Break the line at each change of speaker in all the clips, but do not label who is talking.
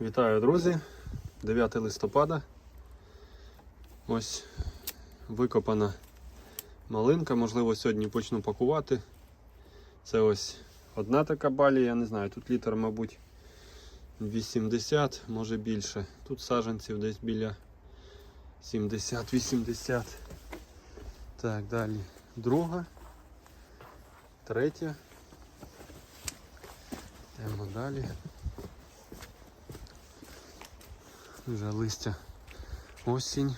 Вітаю, друзі! 9 листопада. Ось викопана малинка. Можливо, сьогодні почну пакувати. Це ось одна така балія, я не знаю, тут літр, мабуть, 80, може більше. Тут саджанців десь біля 70-80. Так, далі друга, третя. Йдемо далі. Вже листя осінь.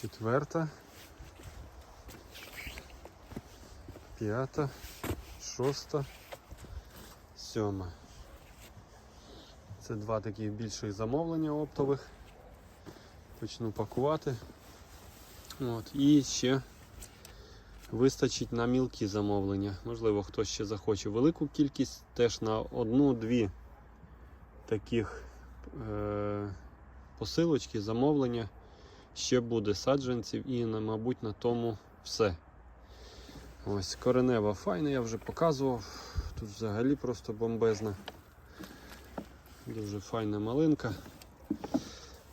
Четверта. П'ята, шоста, сьома. Це два таких більших замовлення оптових. Почну пакувати. От. І ще вистачить на мілкі замовлення. Можливо, хтось ще захоче велику кількість, теж на одну-дві таких е- посилочки, замовлення. Ще буде саджанців і, мабуть, на тому все. Ось коренева файна, я вже показував. Тут взагалі просто бомбезна. Дуже файна малинка.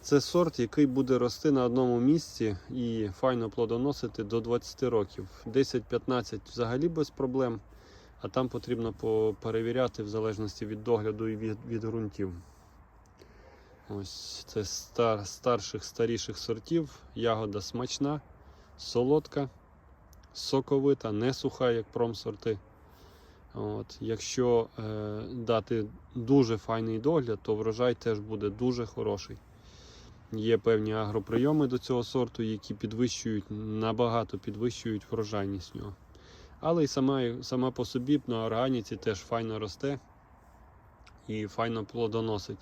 Це сорт, який буде рости на одному місці і файно плодоносити до 20 років. 10-15 взагалі без проблем, а там потрібно перевіряти в залежності від догляду і від, від ґрунтів. Ось це стар, старших, старіших сортів. Ягода смачна, солодка, соковита, не суха, як промсорти. От. Якщо е, дати дуже файний догляд, то врожай теж буде дуже хороший. Є певні агроприйоми до цього сорту, які підвищують, набагато підвищують врожайність нього. Але і сама, сама по собі на органіці теж файно росте і файно плодоносить.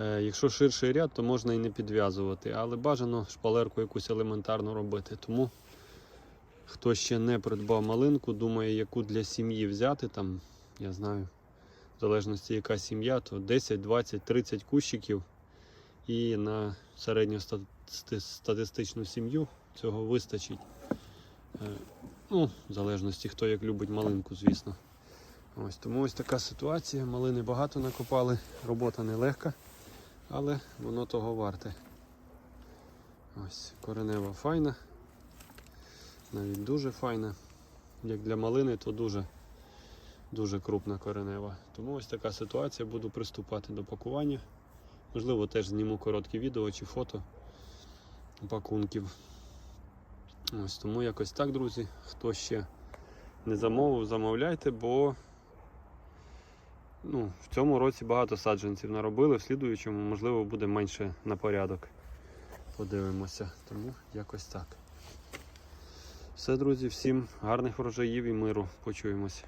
Е, якщо ширший ряд, то можна і не підв'язувати, але бажано шпалерку якусь елементарно робити. Тому хто ще не придбав малинку, думає, яку для сім'ї взяти, там, я знаю, в залежності яка сім'я, то 10, 20, 30 кущиків. І на середньостатистичну сім'ю цього вистачить. Е, Ну, в залежності, хто як любить малинку, звісно. Ось Тому ось така ситуація. Малини багато накопали, робота нелегка, але воно того варте. Ось, коренева файна. Навіть дуже файна. Як для малини, то дуже, дуже крупна коренева. Тому ось така ситуація. Буду приступати до пакування. Можливо, теж зніму коротке відео чи фото пакунків. Ось тому якось так, друзі. Хто ще не замовив, замовляйте, бо ну, в цьому році багато саджанців наробили, в слідуючому, можливо, буде менше на порядок. Подивимося. Тому якось так. Все, друзі, всім гарних врожаїв і миру. Почуємося.